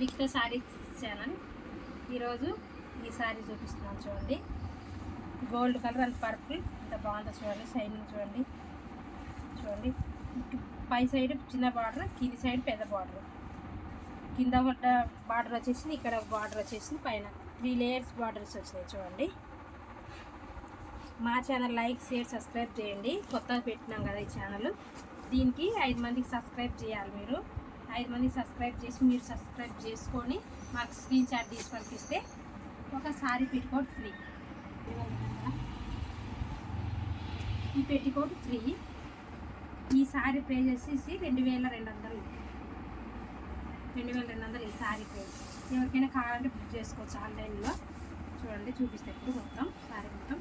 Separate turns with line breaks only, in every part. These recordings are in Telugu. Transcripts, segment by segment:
విక్త శారీస్ ఛానల్ ఈరోజు ఈ శారీ చూపిస్తున్నాను చూడండి. గోల్డ్ కలర్ అండ్ పర్పుల్ ఇంత బాగుందో చూడండి. షైనింగ్ చూడండి. చూడండి. పై సైడ్ చిన్న బార్డర్ కింది సైడ్ పెద్ద బార్డర్ కింద పడ్డ బార్డర్ వచ్చేసి ఇక్కడ బార్డర్ వచ్చేసి పైన త్రీ లేయర్స్ బార్డర్స్ వచ్చినాయి చూడండి. మా ఛానల్ లైక్ షేర్ సబ్స్క్రైబ్ చేయండి. కొత్తగా పెట్టినాం కదా ఈ ఛానల్ దీనికి ఐదు మందికి సబ్స్క్రైబ్ చేయాలి మీరు. ఐదు మంది సబ్స్క్రైబ్ చేసి మీరు సబ్స్క్రైబ్ చేసుకొని మాకు స్క్రీన్ షాట్ తీసి పంపిస్తే ఒక సారీ పెట్టుకోట్ ఫ్రీ. ఈ పెట్టికోట్ ఫ్రీ. ఈ సారీ పే చేసేసి రెండు వేల రెండు వందలు రెండు వేల రెండు వందలు ఈ సారీ పే ఎవరికైనా కావాలంటే బుక్ చేసుకోవచ్చు ఆన్లైన్లో. చూడండి చూపిస్తే ఇప్పుడు మొత్తం సారీ మొత్తం.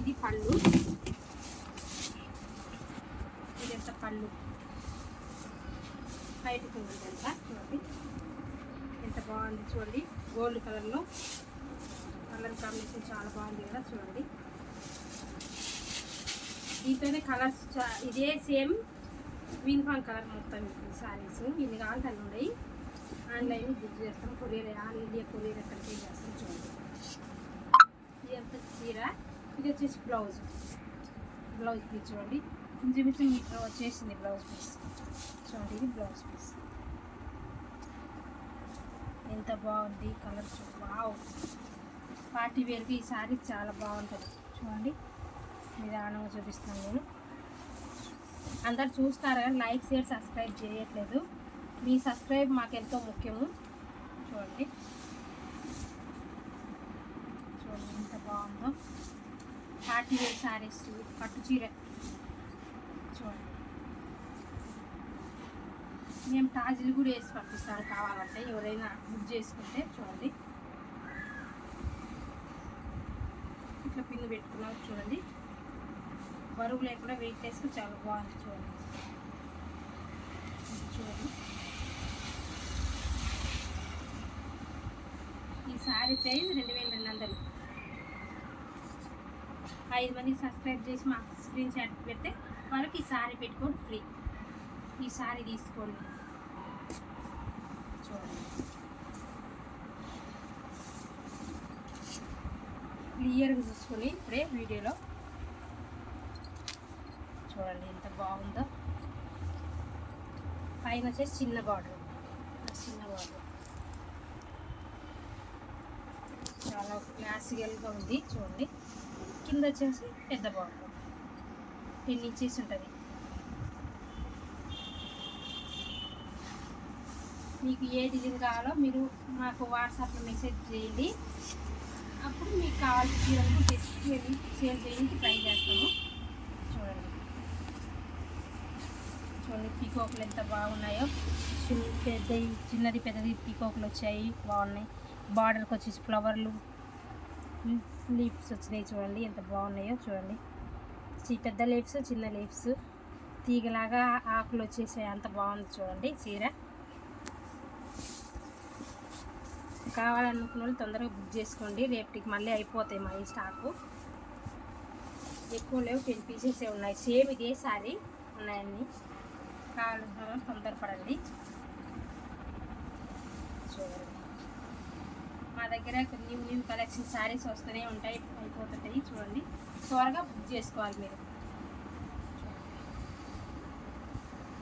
ఇది పళ్ళు. ఇది ఎంత పళ్ళు? బయటకు ఉంది ఎంత చూడండి. ఎంత బాగుంది చూడండి. గోల్డ్ కలర్లో కలర్ కాంబినేషన్ చాలా బాగుంది కదా చూడండి. దీంతోనే కలర్స్ ఇదే సేమ్ యూనిఫామ్ కలర్ మొత్తం శారీస్ ఇన్ని కావాలి అన్నీ ఉన్నాయి. ఆన్లైన్ బుక్ చేస్తాం. కొరియర్ ఆల్ ఇండియా కొరియర్ ఎక్కడికి చేస్తాం చూడండి. ఇదంతా చీర. ఇది వచ్చేసి బ్లౌజ్ బ్లౌజ్ పీస్ చూడండి. ఇంచుమించు మీటర్ వచ్చేసింది బ్లౌజ్ పీస్. చూడండి ఇది బ్లౌజ్ పీస్. ఎంత బాగుంది కలర్ బావు పార్టీ వేర్కి ఈ సారీ చాలా బాగుంటుంది. చూడండి నిదానంగా చూపిస్తాను నేను. అందరు చూస్తారు? కానీ లైక్ షేర్ సబ్స్క్రైబ్ చేయట్లేదు. మీ సబ్స్క్రైబ్ మాకు ఎంతో ముఖ్యము. చూడండి. చూడండి ఎంత బాగుందో. పార్టీ వేర్ శారీస్ పట్టు చీర చూడండి మేము తాజీలు కూడా వేసి పంపిస్తాను కావాలంటే ఎవరైనా బుక్ చేసుకుంటే చూడండి. ఇట్లా పిన్ను పెట్టుకున్నాం చూడండి. బరువు లేకుండా వెయిట్ వేసుకుని చాలా బాగుంది చూడండి. చూడండి. ఈ సారీ ప్రైజ్ రెండు వేల రెండు వందలు. ఐదు మంది సబ్స్క్రైబ్ చేసి మాకు స్క్రీన్ షాట్ పెడితే వాళ్ళకి ఈ సారీ పెట్టుకోండి ఫ్రీ ఈ సారీ తీసుకోండి. క్లియర్గా చూసుకొని ఇప్పుడే వీడియోలో చూడండి ఎంత బాగుందో. పైన వచ్చేసి చిన్న బార్డర్ చిన్న బార్డర్ చాలా క్లాసికల్గా ఉంది చూడండి. కింద వచ్చేసి పెద్ద బార్డర్ టెన్ ఇంచెస్ ఉంటుంది. మీకు ఏ డిజైన్ కావాలో మీరు మాకు వాట్సాప్లో మెసేజ్ చేయండి. అప్పుడు మీకు కావాల్సిన చీరలు తెచ్చి సేల్ చేయడానికి ట్రై చేస్తాము. చూడండి. చూడండి పీకోకులు ఎంత బాగున్నాయో. పెద్ద పెద్దవి చిన్నది పెద్దది పీకోకులు వచ్చాయి బాగున్నాయి. బార్డర్కి వచ్చేసి ఫ్లవర్లు లీఫ్స్ వచ్చినాయి చూడండి ఎంత బాగున్నాయో చూడండి. పెద్ద లీఫ్స్ చిన్న లీఫ్స్ తీగలాగా ఆకులు వచ్చేసాయి అంత బాగుంది చూడండి చీర. కావాలనుకున్న వాళ్ళు తొందరగా బుక్ చేసుకోండి. రేపటికి మళ్ళీ అయిపోతాయి మా ఈ స్టాకు. ఎక్కువ లేవు టెన్ పీసెస్ ఉన్నాయి. సేమ్ ఇదే సారీ ఉన్నాయన్నీ. కావాలనుకున్న వాళ్ళు తొందరపడండి. చూడండి. మా దగ్గర న్యూ న్యూ కలెక్షన్ శారీస్ వస్తూనే ఉంటాయి అయిపోతుంటాయి. చూడండి. త్వరగా బుక్ చేసుకోవాలి మీరు.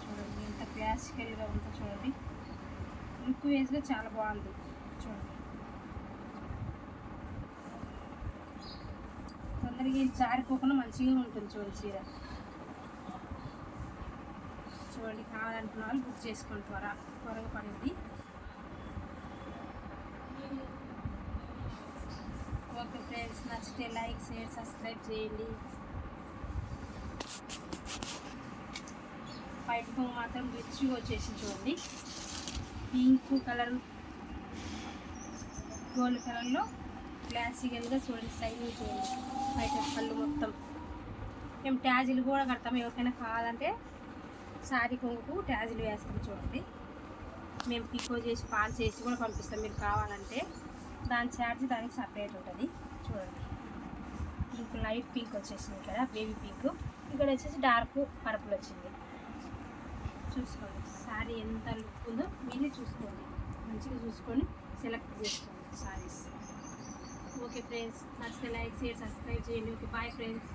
చూడండి ఎంత క్లాసికల్గా ఉందో చూడండి. లుక్ వేస్గా చాలా బాగుంది. తొందరగా ఇది జారిపోకుండా మంచిగా ఉంటుంది చూడండి చీర. చూడండి కావాలనుకున్న వాళ్ళు బుక్ చేసుకోండి త్వర త్వరగా పడింది ఓకే ఫ్రెండ్స్ నచ్చితే లైక్ షేర్ సబ్స్క్రైబ్ చేయండి. బయటకు మాత్రం రిచ్గా వచ్చేసి చూడండి. పింక్ కలర్ గోల్డ్ కలర్లో క్లాసికల్గా చూడండి సైజు చూడండి. బయట పళ్ళు మొత్తం. మేము ట్యాజీలు కూడా కడతాం. ఎవరికైనా కావాలంటే సారీ కొంగుకు ట్యాజీలు వేస్తాం చూడండి. మేము పికో చేసి పాలు చేసి కూడా పంపిస్తాం. మీరు కావాలంటే దాని ఛార్జ్ దానికి సపరేట్ ఉంటుంది. చూడండి. పింక్ లైట్ పింక్ వచ్చేసింది ఇక్కడ బేబీ పింక్. ఇక్కడ వచ్చేసి డార్క్ పర్పుల్ వచ్చింది. చూసుకోండి. శారీ ఎంత లుక్ ఉందో మీరే చూసుకోండి. మంచిగా చూసుకొని సెలెక్ట్ చేసుకోండి. శారీస్ ఓకే ఫ్రెండ్స్ నచ్చితే లైక్ షేర్ సబ్స్క్రైబ్ చేయండి ఓకే బాయ్ ఫ్రెండ్స్